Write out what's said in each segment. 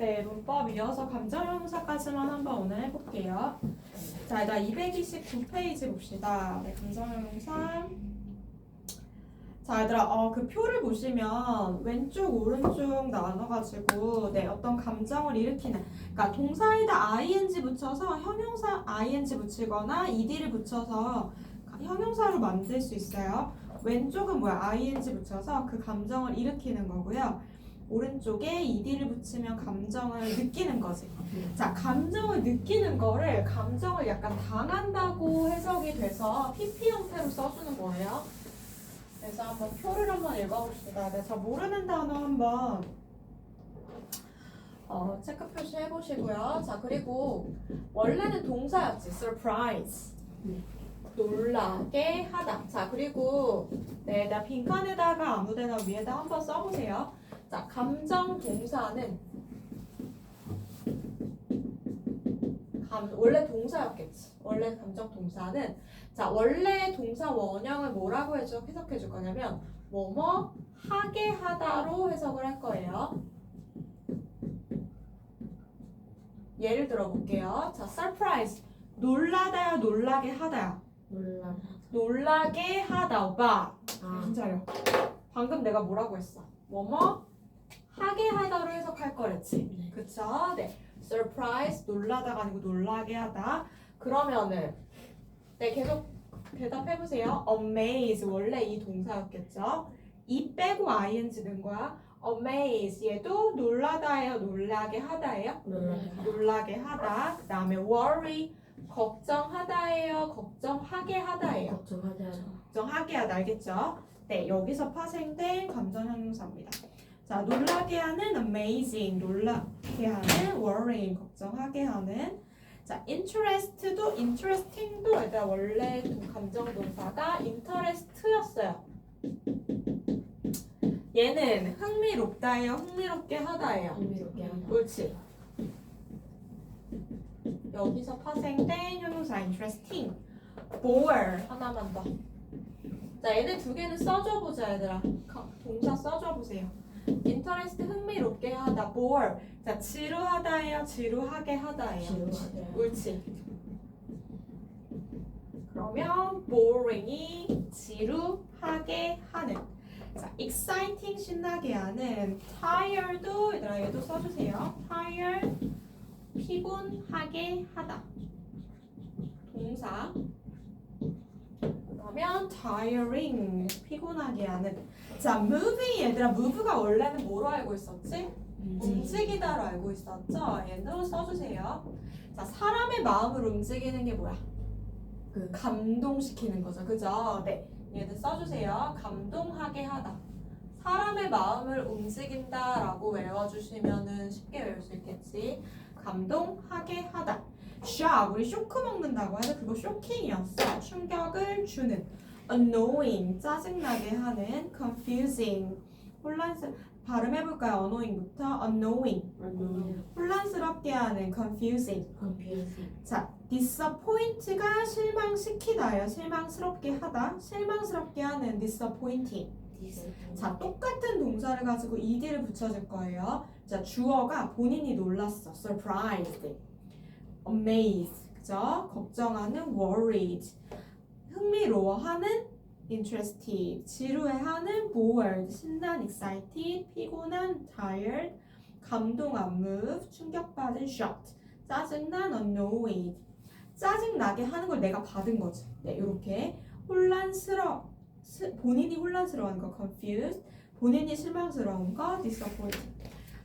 네, 문법 이어서 감정형용사까지만 한번 오늘 해볼게요. 자, 일단 229페이지 봅시다. 네, 감정형용사. 자, 얘들아, 어, 그 표를 보시면 왼쪽, 오른쪽 나눠가지고, 네, 어떤 감정을 일으키는, 그러니까 동사에다 ing 붙여서 형용사 ing 붙이거나 ed를 붙여서 형용사로 만들 수 있어요. 왼쪽은 뭐야? ing 붙여서 그 감정을 일으키는 거고요. 오른쪽에 ed를 붙이면 감정을 느끼는 거지. 자, 감정을 느끼는 거를 감정을 약간 당한다고 해석이 돼서 PP 형태로 써주는 거예요. 그래서 한번 표를 한번 읽어봅시다. 네, 저 모르는 단어 한번 어, 체크 표시 해보시고요. 자, 그리고 원래는 동사였지. surprise. 네. 놀라게 하다. 자, 그리고 네, 나 빈칸에다가 아무데나 위에다 한번 써보세요. 자, 감정 동사는 감, 원래 동사였겠지. 원래 감정 동사는 자, 원래 동사 원형을 뭐라고 해줘 해석해 줄 거냐면 뭐뭐 하게 하다로 해석을 할 거예요. 예를 들어 볼게요. 자, surprise. 놀라다야, 놀라게 하다야. 놀라. 놀라게 하다, 오빠. 아, 진짜요. 방금 내가 뭐라고 했어? 뭐뭐 하게 하다로 해석할 거랬지. 네. 그쵸? 네. surprise 놀라다가 아니고 놀라게 하다. 그러면은 네 계속 대답해 보세요. amaze 원래 이 동사였겠죠? 이 빼고 ing 는 거야. amaze 얘도 놀라다예요, 놀라게 하다예요. 놀라. 놀라게 하다. 그 다음에 worry 걱정하다예요, 걱정하게 하다예요. 걱정하자. 걱정하게 하다 알겠죠? 네, 여기서 파생된 감정 형용사입니다. 자, 놀라게 하는 amazing, 놀라게 하는 worrying, 걱정하게 하는 자, interest도 interesting도 일단 원래 동- 감정 동사가 interest였어요. 얘는 흥미롭다예요, 흥미롭게 하다예요. 흥미롭게 하다. 옳지. 여기서 파생된 형용사 interesting, bore 하나만 더. 자, 얘네 두 개는 써줘 보자, 얘들아. 가- 동사 써줘 보세요. Interest 흥미롭게 하다, bore. 자, 지루하다예요, 지루하게 하다예요. 지루하다. 옳지. 그러면 boring이 지루하게 하는. 자, exciting 신나게 하는. tired도 얘들아 얘도 써주세요. tired 피곤하게 하다. 동사. 그러면 tiring 피곤하게 하는. 자, moving 얘들아 move가 원래는 뭐로 알고 있었지? 움직이다로 알고 있었죠? 얘도 써주세요. 자, 사람의 마음을 움직이는 게 뭐야? 그 감동시키는 거죠. 그죠? 네. 얘도 써주세요. 감동하게 하다. 사람의 마음을 움직인다 라고 외워주시면은 쉽게 외울 수 있겠지. 감동하게 하다. Shock. 우리 쇼크 먹는다고 해서 그거 쇼킹이었어. 충격을 주는. annoying. 짜증나게 하는. confusing. 혼란스. 발음해 볼까요? annoying부터 annoying. 혼란스럽게 하는 confusing. confusing. 자, disappoint가 실망시키다예요. 실망스럽게 하다. 실망스럽게 하는 disappointing. 자, 똑같은 동사를 가지고 ed를 붙여줄 거예요. 자, 주어가 본인이 놀랐어. surprised. Amazed. 그죠? 걱정하는 worried. 흥미로워하는 interested. 지루해하는 bored. 신난 excited. 피곤한 tired. 감동한 move. 충격받은 shocked. 짜증난 annoyed. 짜증나게 하는 걸 내가 받은 거지. 네, 이렇게 혼란스러 스- 본인이 혼란스러워하는 거 confused, 본인이 실망스러운 거 disappointed.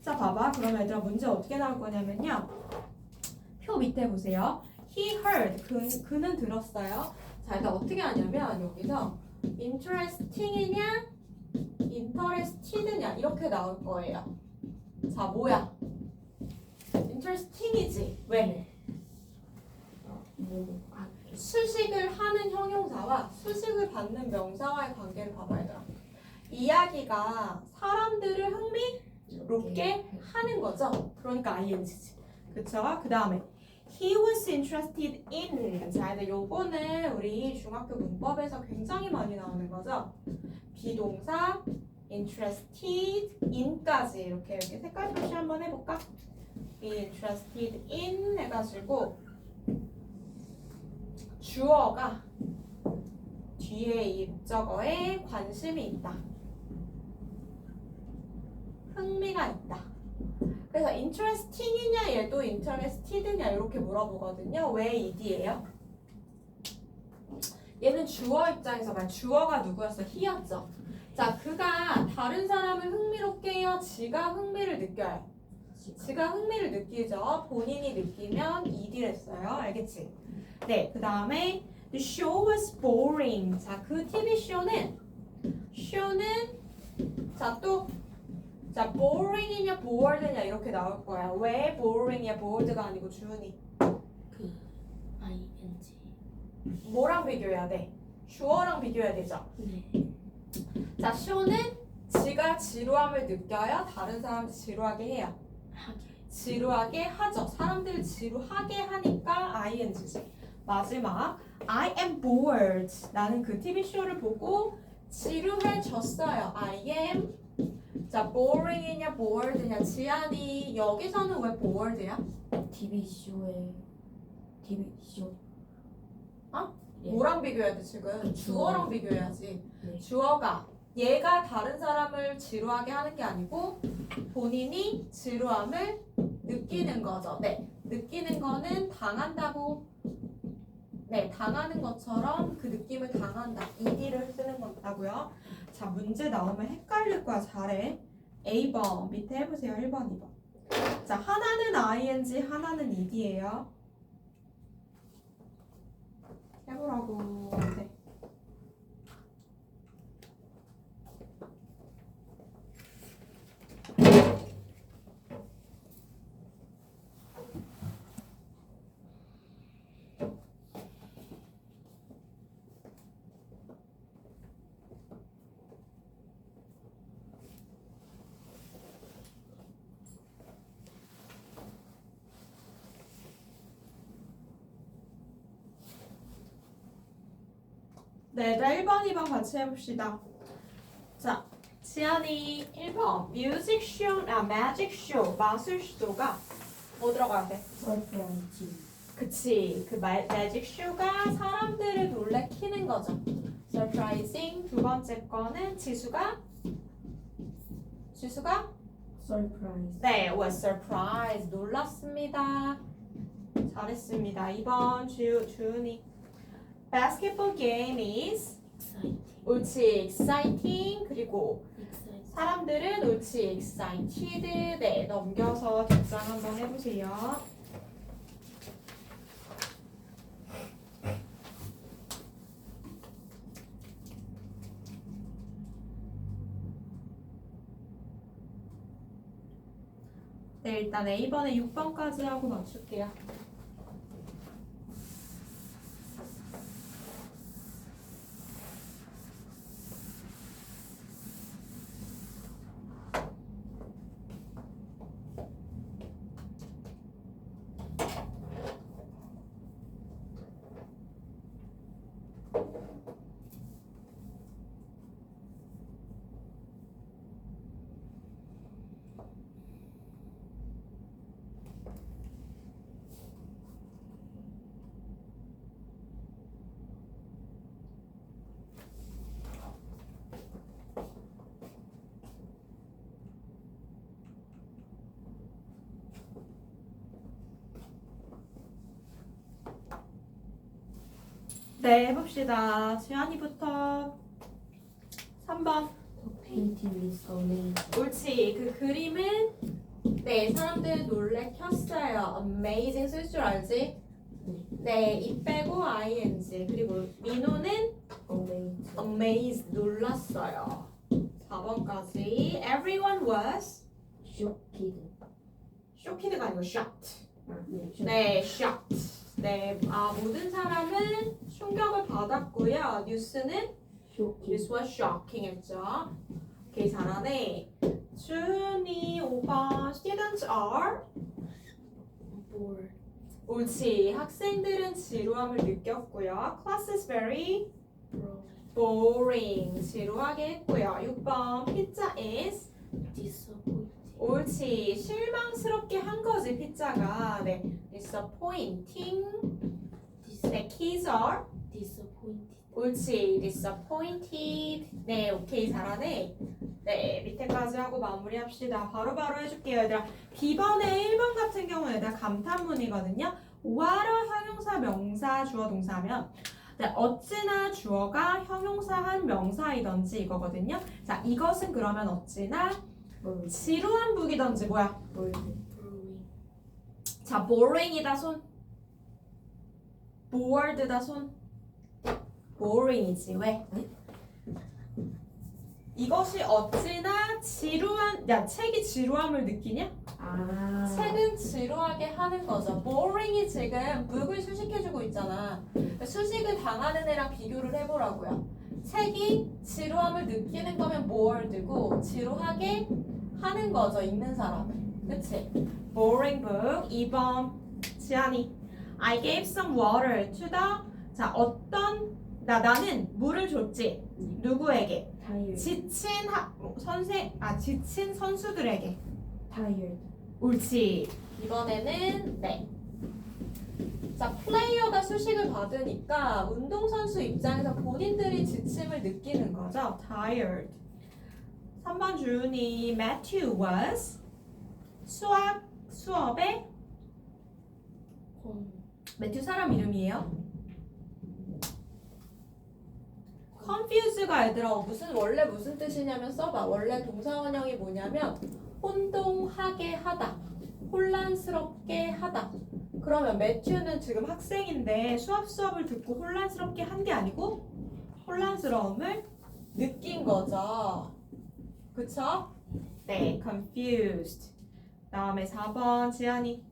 자, 봐봐. 그럼 얘들아 문제 어떻게 나올 거냐면요. 표 밑에 보세요. He heard. 그, 그는 들었어요. 자, 일단 어떻게 하냐면 여기서 interesting이냐, interested냐 이렇게 나올 거예요. 자, 뭐야? interesting이지. 왜? 뭐 아, 수식을 하는 형용사와 수식을 받는 명사와의 관계를 봐봐야 되라. 이야기가 사람들을 흥미롭게 하는 거죠. 그러니까 ing지. 그쵸? 그 다음에 he was interested in. 자, 이제 요거는 우리 중학교 문법에서 굉장히 많이 나오는 거죠. 비동사 interested in까지 이렇게 이렇게 색깔 표시 한번 해볼까? interested in 해가지고 주어가 뒤에 이 목적어에 관심이 있다. 흥미가 있다. 그래서 interesting이냐 얘도 interested냐 이렇게 물어보거든요. 왜 ed예요? 얘는 주어 입장에서 말 주어가 누구였어? he였죠. 자, 그가 다른 사람을 흥미롭게 해요. 지가 흥미를 느껴요. 지가 흥미를 느끼죠. 본인이 느끼면 ed를 써요. 알겠지? 네, 그 다음에 The show was boring. 자, 그 TV 쇼는 쇼는 자 또 자, boring이냐 bored냐 이렇게 나올 거야. 왜 boring이야 bored가 아니고 주은이 그 ing. 뭐랑 비교해야 돼? 주어랑 비교해야 되죠. 네. 자, 쇼는 지가 지루함을 느껴요. 다른 사람 지루하게 해요. 하게. 지루하게 하죠. 사람들 지루하게 하니까 ing지. 마지막 I am bored. 나는 그 TV 쇼를 보고 지루해졌어요. I am 자 boring이냐 bored냐 지안이 여기서는 왜 bored야? TV 쇼에 TV 쇼. 예. 뭐랑 비교해야 돼 지금? 그 주어랑 주어. 비교해야지. 네. 주어가 얘가 다른 사람을 지루하게 하는 게 아니고 본인이 지루함을 느끼는 거죠. 네, 느끼는 거는 당한다고 네, 당하는 것처럼 그 느낌을 당한다. ed를 쓰는 거다고요. 자, 문제 나오면 헷갈릴 거야. 잘해. A번 밑에 해보세요. 1번, 2번. 자, 하나는 ing, 하나는 ed예요. 해보라고. 네. 네, 자 1번, 2번 같이 해봅시다. 자, 지안이 1번 뮤직쇼, 아 매직 쇼, 마술 쇼가 뭐 들어가야 돼? 서프라이즈. 그치, 그 마, 매직 쇼가 사람들을 놀래키는 거죠. surprising 두 번째 거는 지수가 지수가 서프라이즈. 네, was surprised 놀랐습니다. 잘했습니다. 2번 주 주은이 basketball game is exciting. 옳지 exciting 그리고. 사람들은 옳지 excited 네 넘겨서 답장 한번 해보세요. 네 일단 A번에 6번까지 하고 맞출게요. 네 해봅시다. 지안이부터 3번. The painting is amazing. 옳지. 그 그림은 네 사람들 놀래켰어요. Amazing 쓸 줄 알지? 네, 이 빼고 ing 그리고 민호는 Amazing. amazed 놀랐어요. 4번까지 everyone was Shocked. shocked가 아니고 shocked. 네. shocked. 네. 네, 아 모든 사람은 충격을 받았고요. 뉴스는. This was shocking 했죠. 오케이 잘하네. 준이 5번 Students are Bored. 옳지. 학생들은 지루함을 느꼈고요. Class is very boring. 지루하게 했고요. 6번 Pizza is Disappointed. 옳지. 실망스럽게 한 거지, 피자가. 네. disappointing. 네, keys are. disappointed. 옳지. disappointed. 네, 오케이. 잘하네. 네, 밑에까지 하고 마무리합시다. 바로바로 해줄게요, 얘들아. B번에 1번 같은 경우는 얘들아 감탄문이거든요. 와러 형용사, 명사, 주어, 동사면 네, 어찌나 주어가 형용사한 명사이던지 이거거든요. 자, 이것은 그러면 어찌나. 지루한 북이던지 뭐야? 자, boring이다 손. bored다 손. boring이지 왜? 이것이 어찌나 지루한 야 책이 지루함을 느끼냐? 아. 책은 지루하게 하는 거죠. boring이 지금 북을 수식해주고 있잖아. 그러니까 수식을 당하는 애랑 비교를 해보라고요. 책이 지루함을 느끼는 거면 bored고 지루하게 하는 거죠. 읽는 사람은. 그치? boring book 2번 지안이 I gave some water to the 자 어떤 나 나는 물을 줬지 누구에게 tired. 지친 하, 선생 아 지친 선수들에게 tired. 옳지 이번에는 네. 자 플레이어가 수식을 받으니까 운동선수 입장에서 본인들이 지침을 느끼는 거죠 tired 3번 주은이 Matthew was 수학 수업의. 매튜 사람 이름이에요. confuse가 얘들아 무슨 원래 무슨 뜻이냐면 써봐. 원래 동사 원형이 뭐냐면 혼동하게 하다, 혼란스럽게 하다. 그러면 매튜는 지금 학생인데 수업 수업을 듣고 혼란스럽게 한 게 아니고 혼란스러움을 느낀 거죠. 그쵸? 네, confused. 다음에 4번 지안이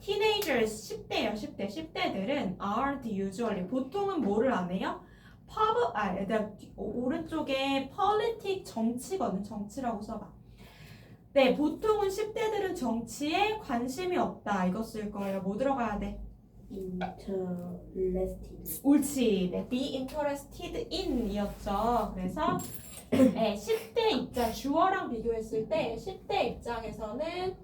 teenagers 10대요 10대 10대들은 aren't usually 보통은 뭐를 안 해요? pub 아 오른쪽에 politic 정치거든 정치라고 써봐 네 보통은 10대들은 정치에 관심이 없다 이거 쓸 거예요 뭐 들어가야 돼? interested. 옳지 네, be interested in 이었죠 그래서 네, 10대 입장 주어랑 비교했을 때 10대 입장에서는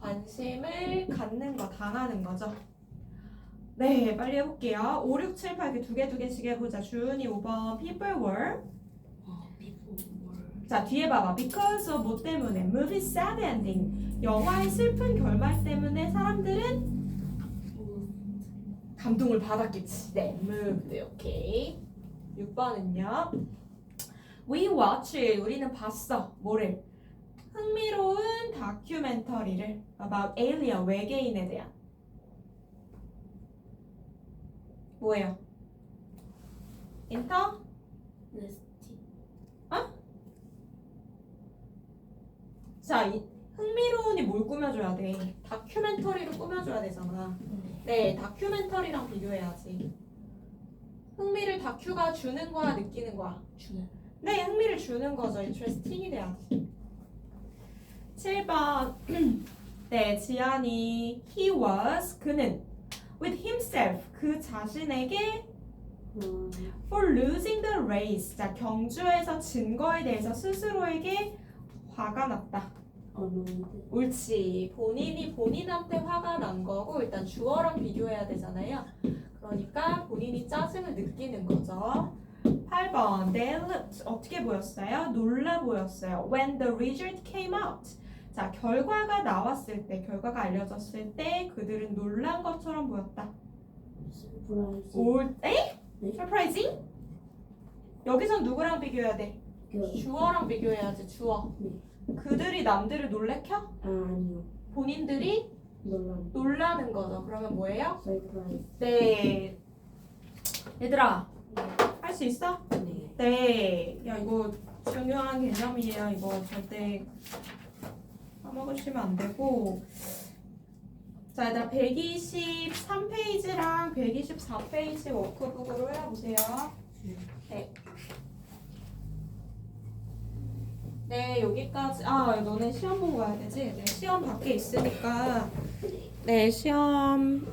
관심을 갖는 거 당하는 거죠 네 빨리 해볼게요 5, 6, 7, 8두개 두 개씩 해보자 주은이 5번 people were 어, people were. 자 뒤에 봐봐 because of 뭐 때문에 movie sad ending 영화의 슬픈 결말 때문에 사람들은. 감동을 받았겠지. 네, moved. 오케이. 6번은요. We watched. 우리는 봤어. 뭐를? 흥미로운 다큐멘터리를 about alien 외계인에 대한. 뭐예요? 인터? Nested. 자, 이 흥미로운이 뭘 꾸며줘야 돼? 다큐멘터리로 꾸며줘야 되잖아. 네, 다큐멘터리랑 비교해야지. 흥미를 다큐가 주는 거야, 느끼는 거야? 주는. 네, 흥미를 주는 거죠. interesting이 돼야지. 7번. 네, 지안이 he was 그는 with himself 그 자신에게 음, for losing the race 자 경주에서 진 거에 대해서 스스로에게 화가 났다. 옳지. 본인이 본인한테 화가 난 거고 일단 주어랑 비교해야 되잖아요. 그러니까 본인이 짜증을 느끼는 거죠. 8번. They looked 어떻게 보였어요? 놀라 보였어요. When the result came out. 자, 결과가 나왔을 때, 결과가 알려졌을 때 그들은 놀란 것처럼 보였다. surprising. 올, 에? 네. Surprising? 여기선 누구랑 비교해야 돼? 그, 주어랑 비교해야지, 주어. 네. 그들이 남들을 놀래켜? 아, 아니요. 본인들이 놀란. 놀라는 거죠. 그러면 뭐예요? surprise. 네. 얘들아, 할 수 있어? 네. 네. 야, 이거 중요한 개념이에요. 이거 절대 까먹으시면 안 되고. 자, 얘들아, 123페이지랑 124페이지 워크북으로 해보세요. 네. 네, 여기까지. 아, 너네 시험 보고 가야 되지? 네, 시험 밖에 있으니까. 네, 시험